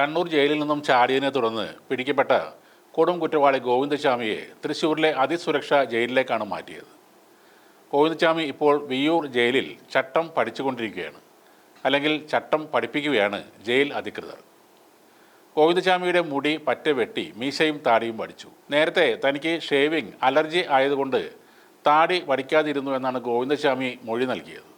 കണ്ണൂർ ജയിലിൽ നിന്നും ചാടിയതിനെ തുടർന്ന് പിടിക്കപ്പെട്ട കൊടും കുറ്റവാളി ഗോവിന്ദസ്വാമിയെ തൃശ്ശൂരിലെ അതിസുരക്ഷാ ജയിലിലേക്കാണ് മാറ്റിയത്. ഗോവിന്ദസ്വാമി ഇപ്പോൾ വിയ്യൂർ ജയിലിൽ ചട്ടം പഠിച്ചുകൊണ്ടിരിക്കുകയാണ്. അല്ലെങ്കിൽ ചട്ടം പഠിപ്പിക്കുകയാണ് ജയിൽ അധികൃതർ. ഗോവിന്ദസ്വാമിയുടെ മുടി പറ്റ വെട്ടി മീശയും താടിയും പഠിച്ചു നേരത്തെ തനിക്ക് ഷേവിംഗ് അലർജി ആയതുകൊണ്ട് താടി വടിക്കാതിരുന്നു എന്നാണ് ഗോവിന്ദസ്വാമി മൊഴി നൽകിയത്.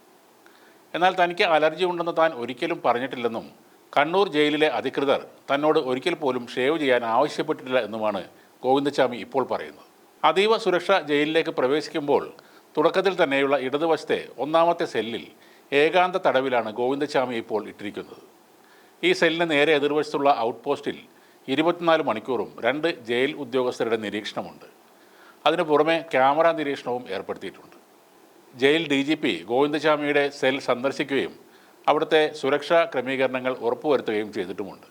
എന്നാൽ തനിക്ക് അലർജി ഉണ്ടെന്ന് താൻ ഒരിക്കലും പറഞ്ഞിട്ടില്ലെന്നും കണ്ണൂർ ജയിലിലെ അധികൃതർ തന്നോട് ഒരിക്കൽ പോലും ഷേവ് ചെയ്യാൻ ആവശ്യപ്പെട്ടിട്ടില്ല എന്നുമാണ് ഗോവിന്ദസ്വാമി ഇപ്പോൾ പറയുന്നത്. അതീവ സുരക്ഷ ജയിലിലേക്ക് പ്രവേശിക്കുമ്പോൾ തുടക്കത്തിൽ തന്നെയുള്ള ഇടതുവശത്തെ ഒന്നാമത്തെ സെല്ലിൽ ഏകാന്ത തടവിലാണ് ഗോവിന്ദസ്വാമി ഇപ്പോൾ ഇട്ടിരിക്കുന്നത്. ഈ സെല്ലിന് നേരെ എതിർവശത്തുള്ള ഔട്ട് പോസ്റ്റിൽ ഇരുപത്തിനാല് മണിക്കൂറും രണ്ട് ജയിൽ ഉദ്യോഗസ്ഥരുടെ നിരീക്ഷണമുണ്ട്. അതിനു പുറമെ ക്യാമറ നിരീക്ഷണവും ഏർപ്പെടുത്തിയിട്ടുണ്ട്. ജയിൽ ഡി ജി പി ഗോവിന്ദസ്വാമിയുടെ സെൽ സന്ദർശിക്കുകയും അവിടുത്തെ സുരക്ഷാ ക്രമീകരണങ്ങൾ ഉറപ്പുവരുത്തുകയും ചെയ്തിട്ടുമുണ്ട്.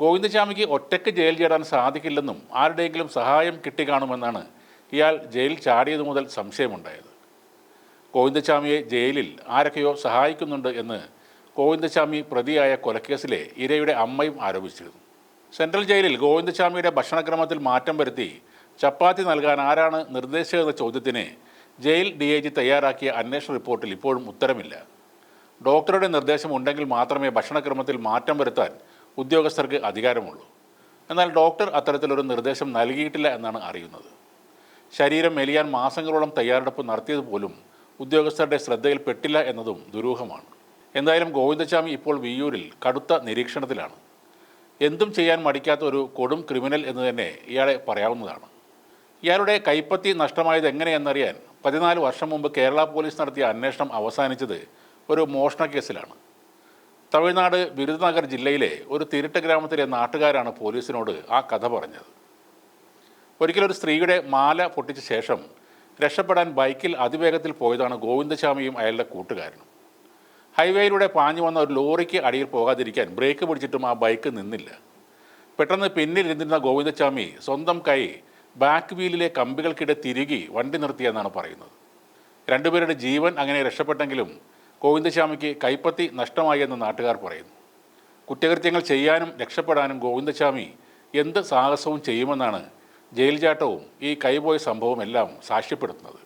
ഗോവിന്ദസ്വാമിക്ക് ഒറ്റയ്ക്ക് ജയിൽ ചേരാൻ സാധിക്കില്ലെന്നും ആരുടെയെങ്കിലും സഹായം കിട്ടിക്കാണുമെന്നാണ് ഇയാൾ ജയിൽ ചാടിയതു മുതൽ സംശയമുണ്ടായത്. ഗോവിന്ദസ്വാമിയെ ജയിലിൽ ആരൊക്കെയോ സഹായിക്കുന്നുണ്ട് എന്ന് ഗോവിന്ദസ്വാമി പ്രതിയായ കൊലക്കേസിലെ ഇരയുടെ അമ്മയും ആരോപിച്ചിരുന്നു. സെൻട്രൽ ജയിലിൽ ഗോവിന്ദസ്വാമിയുടെ ഭക്ഷണക്രമത്തിൽ മാറ്റം വരുത്തി ചപ്പാത്തി നൽകാൻ ആരാണ് നിർദ്ദേശിച്ചതെന്ന ചോദ്യത്തിന് ജയിൽ ഡി തയ്യാറാക്കിയ അന്വേഷണ റിപ്പോർട്ടിൽ ഇപ്പോഴും ഉത്തരമില്ല. ഡോക്ടറുടെ നിർദ്ദേശം ഉണ്ടെങ്കിൽ മാത്രമേ ഭക്ഷണക്രമത്തിൽ മാറ്റം വരുത്താൻ ഉദ്യോഗസ്ഥർക്ക് അധികാരമുള്ളൂ. എന്നാൽ ഡോക്ടർ അത്തരത്തിലൊരു നിർദ്ദേശം നൽകിയിട്ടില്ല എന്നാണ് അറിയുന്നത്. ശരീരം മെലിയാൻ മാസങ്ങളോളം തയ്യാറെടുപ്പ് നടത്തിയത് പോലും ഉദ്യോഗസ്ഥരുടെ ശ്രദ്ധയിൽപ്പെട്ടില്ല എന്നതും ദുരൂഹമാണ്. എന്തായാലും ഗോവിന്ദസ്വാമി ഇപ്പോൾ വിയൂരിൽ കടുത്ത നിരീക്ഷണത്തിലാണ്. എന്തും ചെയ്യാൻ മടിക്കാത്ത ഒരു കൊടും ക്രിമിനൽ എന്ന് തന്നെ ഇയാളെ പറയാവുന്നതാണ്. ഇയാളുടെ കൈപ്പത്തി നഷ്ടമായത് എങ്ങനെയെന്നറിയാൻ പതിനാല് വർഷം മുമ്പ് കേരള പോലീസ് നടത്തിയ അന്വേഷണം അവസാനിച്ചത് ഒരു മോഷണ കേസിലാണ്. തമിഴ്നാട് ബിരുദനഗർ ജില്ലയിലെ ഒരു തിരുട്ട് ഗ്രാമത്തിലെ നാട്ടുകാരാണ് പോലീസിനോട് ആ കഥ പറഞ്ഞത്. ഒരിക്കലൊരു സ്ത്രീയുടെ മാല പൊട്ടിച്ച ശേഷം രക്ഷപ്പെടാൻ ബൈക്കിൽ അതിവേഗത്തിൽ പോയതാണ് ഗോവിന്ദസ്വാമിയും അയാളുടെ കൂട്ടുകാരനും. ഹൈവേയിലൂടെ പാഞ്ഞു വന്ന ഒരു ലോറിക്ക് അടിയിൽ പോകാതിരിക്കാൻ ബ്രേക്ക് പിടിച്ചിട്ടും ആ ബൈക്ക് നിന്നില്ല. പെട്ടെന്ന് പിന്നിൽ ഇരുന്നിരുന്ന ഗോവിന്ദസ്വാമി സ്വന്തം കൈ ബാക്ക് വീലിലെ കമ്പികൾക്കിടെ തിരുകി വണ്ടി നിർത്തിയെന്നാണ് പറയുന്നത്. രണ്ടുപേരുടെ ജീവൻ അങ്ങനെ രക്ഷപ്പെട്ടെങ്കിലും ഗോവിന്ദസ്വാമിക്ക് കൈപ്പത്തി നഷ്ടമായി എന്ന് നാട്ടുകാർ പറയുന്നു. കുറ്റകൃത്യങ്ങൾ ചെയ്യാനും രക്ഷപ്പെടാനും ഗോവിന്ദസ്വാമി എന്ത് സാഹസവും ചെയ്യുമെന്നാണ് ജയിൽ ചാട്ടവും ഈ കൈപോയ സംഭവമെല്ലാം സാക്ഷ്യപ്പെടുത്തുന്നത്.